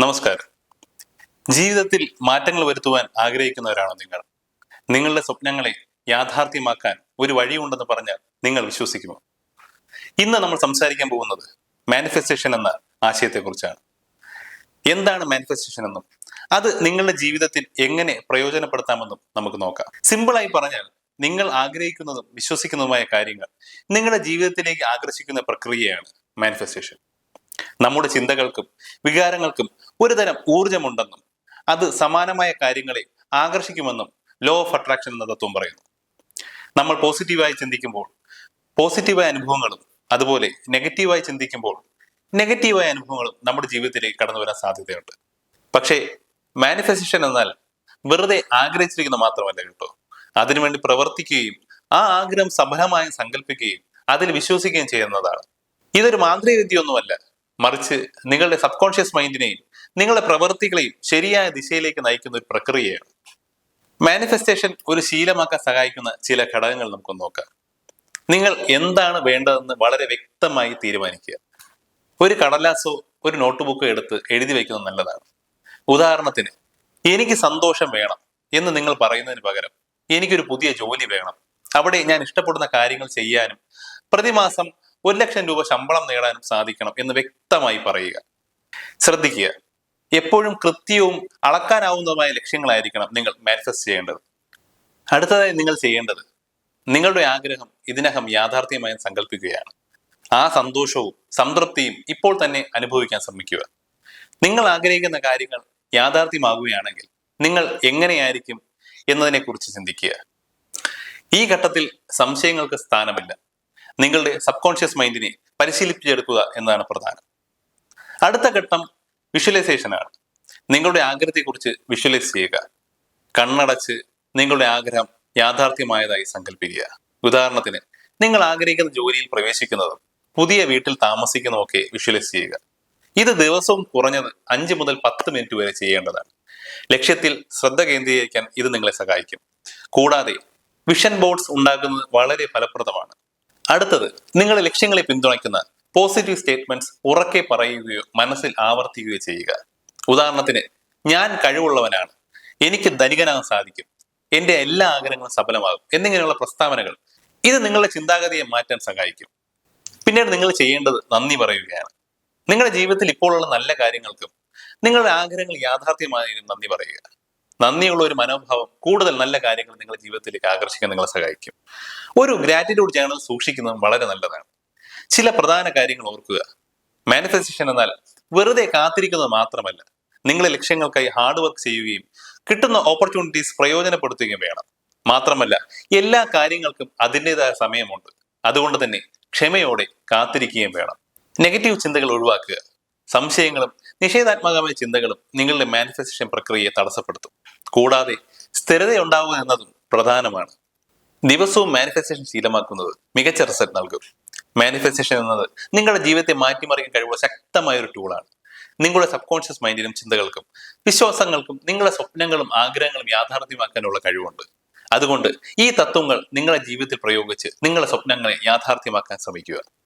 നമസ്കാരം. ജീവിതത്തിൽ മാറ്റങ്ങൾ വരുത്തുവാൻ ആഗ്രഹിക്കുന്നവരാണോ നിങ്ങൾ? നിങ്ങളുടെ സ്വപ്നങ്ങളെ യാഥാർത്ഥ്യമാക്കാൻ ഒരു വഴിയുണ്ടെന്ന് പറഞ്ഞാൽ നിങ്ങൾ വിശ്വസിക്കുമോ? ഇന്ന് നമ്മൾ സംസാരിക്കാൻ പോകുന്നത് മാനിഫെസ്റ്റേഷൻ എന്ന ആശയത്തെക്കുറിച്ചാണ്. എന്താണ് മാനിഫെസ്റ്റേഷൻ എന്നും അത് നിങ്ങളുടെ ജീവിതത്തിൽ എങ്ങനെ പ്രയോജനപ്പെടുത്താമെന്നും നമുക്ക് നോക്കാം. സിമ്പിളായി പറഞ്ഞാൽ നിങ്ങൾ ആഗ്രഹിക്കുന്നതും വിശ്വസിക്കുന്നതുമായ കാര്യങ്ങൾ നിങ്ങളുടെ ജീവിതത്തിലേക്ക് ആകർഷിക്കുന്ന പ്രക്രിയയാണ് മാനിഫെസ്റ്റേഷൻ നമ്മുടെ ചിന്തകൾക്കും വികാരങ്ങൾക്കും ഒരുതരം ഊർജമുണ്ടെന്നും അത് സമാനമായ കാര്യങ്ങളെ ആകർഷിക്കുമെന്നും ലോ ഓഫ് അട്രാക്ഷൻ എന്ന തത്വം പറയുന്നു. നമ്മൾ പോസിറ്റീവായി ചിന്തിക്കുമ്പോൾ പോസിറ്റീവായ അനുഭവങ്ങളും അതുപോലെ നെഗറ്റീവായി ചിന്തിക്കുമ്പോൾ നെഗറ്റീവായ അനുഭവങ്ങളും നമ്മുടെ ജീവിതത്തിലേക്ക് കടന്നു വരാൻ സാധ്യതയുണ്ട്. പക്ഷേ മാനിഫെസ്റ്റേഷൻ എന്നാൽ വെറുതെ ആഗ്രഹിച്ചിരിക്കുന്ന മാത്രമല്ല കേട്ടോ. അതിനുവേണ്ടി പ്രവർത്തിക്കുകയും ആ ആഗ്രഹം സഫലമായി സങ്കല്പിക്കുകയും അതിൽ വിശ്വസിക്കുകയും ചെയ്യുന്നതാണ്. ഇതൊരു മാന്ത്രിക വിദ്യയൊന്നുമല്ല മറിച്ച് നിങ്ങളുടെ സബ് കോൺഷ്യസ് മൈൻഡിനെയും നിങ്ങളുടെ പ്രവൃത്തികളെയും ശരിയായ ദിശയിലേക്ക് നയിക്കുന്ന ഒരു പ്രക്രിയയാണ്. മാനിഫെസ്റ്റേഷൻ ഒരു ശീലമാക്കാൻ സഹായിക്കുന്ന ചില ഘടകങ്ങൾ നമുക്ക് നോക്കാം. നിങ്ങൾ എന്താണ് വേണ്ടതെന്ന് വളരെ വ്യക്തമായി തീരുമാനിക്കുക. ഒരു കടലാസോ ഒരു നോട്ട്ബുക്കോ എടുത്ത് എഴുതി വയ്ക്കുന്നത് നല്ലതാണ്. ഉദാഹരണത്തിന് എനിക്ക് സന്തോഷം വേണം എന്ന് നിങ്ങൾ പറയുന്നതിന് പകരം എനിക്കൊരു പുതിയ ജോലി വേണം. അവിടെ ഞാൻ ഇഷ്ടപ്പെടുന്ന കാര്യങ്ങൾ ചെയ്യാനും പ്രതിമാസം ഒരു ലക്ഷം രൂപ ശമ്പളം നേടാനും സാധിക്കണം എന്ന് വ്യക്തമായി പറയുക. ശ്രദ്ധിക്കുക. എപ്പോഴും കൃത്യവും അളക്കാനാവുന്നതുമായ ലക്ഷ്യങ്ങളായിരിക്കണം നിങ്ങൾ മാനിഫെസ്റ്റ് ചെയ്യേണ്ടത്. അടുത്തതായി നിങ്ങൾ ചെയ്യേണ്ടത് നിങ്ങളുടെ ആഗ്രഹം ഇതിനകം യാഥാർത്ഥ്യമായി സങ്കല്പിക്കുകയാണ് ആ സന്തോഷവും സംതൃപ്തിയും ഇപ്പോൾ തന്നെ അനുഭവിക്കാൻ ശ്രമിക്കുക. നിങ്ങൾ ആഗ്രഹിക്കുന്ന കാര്യങ്ങൾ യാഥാർത്ഥ്യമാകുകയാണെങ്കിൽ നിങ്ങൾ എങ്ങനെയായിരിക്കും എന്നതിനെക്കുറിച്ച് ചിന്തിക്കുക. ഈ ഘട്ടത്തിൽ സംശയങ്ങൾക്ക് സ്ഥാനമില്ല. നിങ്ങളുടെ സബ് കോൺഷ്യസ് മൈൻഡിനെ പരിശീലിപ്പിച്ചെടുക്കുക എന്നതാണ് പ്രധാനം. അടുത്ത ഘട്ടം വിഷ്വലൈസേഷൻ ആണ് നിങ്ങളുടെ ആഗ്രഹത്തെക്കുറിച്ച് വിഷ്വലൈസ് ചെയ്യുക. കണ്ണടച്ച് നിങ്ങളുടെ ആഗ്രഹം യാഥാർത്ഥ്യമായതായി സങ്കല്പിക്കുക ഉദാഹരണത്തിന് നിങ്ങൾ ആഗ്രഹിക്കുന്ന ജോലിയിൽ പ്രവേശിക്കുന്നതും പുതിയ വീട്ടിൽ താമസിക്കുന്നതൊക്കെ വിഷ്വലൈസ് ചെയ്യുക. ഇത് ദിവസവും കുറഞ്ഞത് അഞ്ച് മുതൽ പത്ത് മിനിറ്റ് വരെ ചെയ്യേണ്ടതാണ്. ലക്ഷ്യത്തിൽ ശ്രദ്ധ കേന്ദ്രീകരിക്കാൻ ഇത് നിങ്ങളെ സഹായിക്കും. കൂടാതെ വിഷൻ ബോർഡ്സ് ഉണ്ടാക്കുന്നത് വളരെ ഫലപ്രദമാണ്. അടുത്തത് നിങ്ങളുടെ ലക്ഷ്യങ്ങളെ പിന്തുണയ്ക്കുന്ന പോസിറ്റീവ് സ്റ്റേറ്റ്മെന്റ്സ് ഉറക്കെ പറയുകയോ മനസ്സിൽ ആവർത്തിക്കുകയോ ചെയ്യുക. ഉദാഹരണത്തിന് ഞാൻ കഴിവുള്ളവനാണ്. എനിക്ക് ധനികനാകാൻ സാധിക്കും. എന്റെ എല്ലാ ആഗ്രഹങ്ങളും സഫലമാകും എന്നിങ്ങനെയുള്ള പ്രസ്താവനകൾ. ഇത് നിങ്ങളുടെ ചിന്താഗതിയെ മാറ്റാൻ സഹായിക്കും. പിന്നീട് നിങ്ങൾ ചെയ്യേണ്ടത് നന്ദി പറയുകയാണ്. നിങ്ങളുടെ ജീവിതത്തിൽ ഇപ്പോഴുള്ള നല്ല കാര്യങ്ങൾക്കും നിങ്ങളുടെ ആഗ്രഹങ്ങൾ യാഥാർത്ഥ്യമായതിനും നന്ദി പറയുക. നന്ദിയുള്ള ഒരു മനോഭാവം കൂടുതൽ നല്ല കാര്യങ്ങൾ നിങ്ങളുടെ ജീവിതത്തിലേക്ക് ആകർഷിക്കാൻ നിങ്ങളെ സഹായിക്കും. ഒരു ഗ്രാറ്റിറ്റ്യൂഡ് ചാനൽ സൂക്ഷിക്കുന്നത് വളരെ നല്ലതാണ്. ചില പ്രധാന കാര്യങ്ങൾ ഓർക്കുക. മാനിഫെസ്റ്റേഷൻ എന്നാൽ വെറുതെ കാത്തിരിക്കുന്നത് മാത്രമല്ല നിങ്ങളെ ലക്ഷ്യങ്ങൾക്കായി ഹാർഡ് വർക്ക് ചെയ്യുകയും കിട്ടുന്ന ഓപ്പർച്യൂണിറ്റീസ് പ്രയോജനപ്പെടുത്തുകയും വേണം. മാത്രമല്ല എല്ലാ കാര്യങ്ങൾക്കും അതിന്റെതായ സമയമുണ്ട്. അതുകൊണ്ട് തന്നെ ക്ഷമയോടെ കാത്തിരിക്കുകയും വേണം. നെഗറ്റീവ് ചിന്തകൾ ഒഴിവാക്കുക. സംശയങ്ങളും നിഷേധാത്മകമായ ചിന്തകളും നിങ്ങളുടെ മാനിഫെസ്റ്റേഷൻ പ്രക്രിയയെ തടസ്സപ്പെടുത്തും. കൂടാതെ സ്ഥിരതയുണ്ടാവുക എന്നതും പ്രധാനമാണ്. ദിവസവും മാനിഫെസ്റ്റേഷൻ ശീലമാക്കുന്നത് മികച്ച റിസൾട്ട് നൽകും. മാനിഫെസ്റ്റേഷൻ എന്നത് നിങ്ങളുടെ ജീവിതത്തെ മാറ്റിമറിക്കാൻ കഴിവുള്ള ശക്തമായ ഒരു ടൂളാണ് നിങ്ങളുടെ സബ് കോൺഷ്യസ് മൈൻഡിനും ചിന്തകൾക്കും വിശ്വാസങ്ങൾക്കും നിങ്ങളുടെ സ്വപ്നങ്ങളും ആഗ്രഹങ്ങളും യാഥാർത്ഥ്യമാക്കാനുള്ള കഴിവുണ്ട്. അതുകൊണ്ട് ഈ തത്വങ്ങൾ നിങ്ങളുടെ ജീവിതത്തിൽ പ്രയോഗിച്ച് നിങ്ങളുടെ സ്വപ്നങ്ങളെ യാഥാർത്ഥ്യമാക്കാൻ ശ്രമിക്കുക.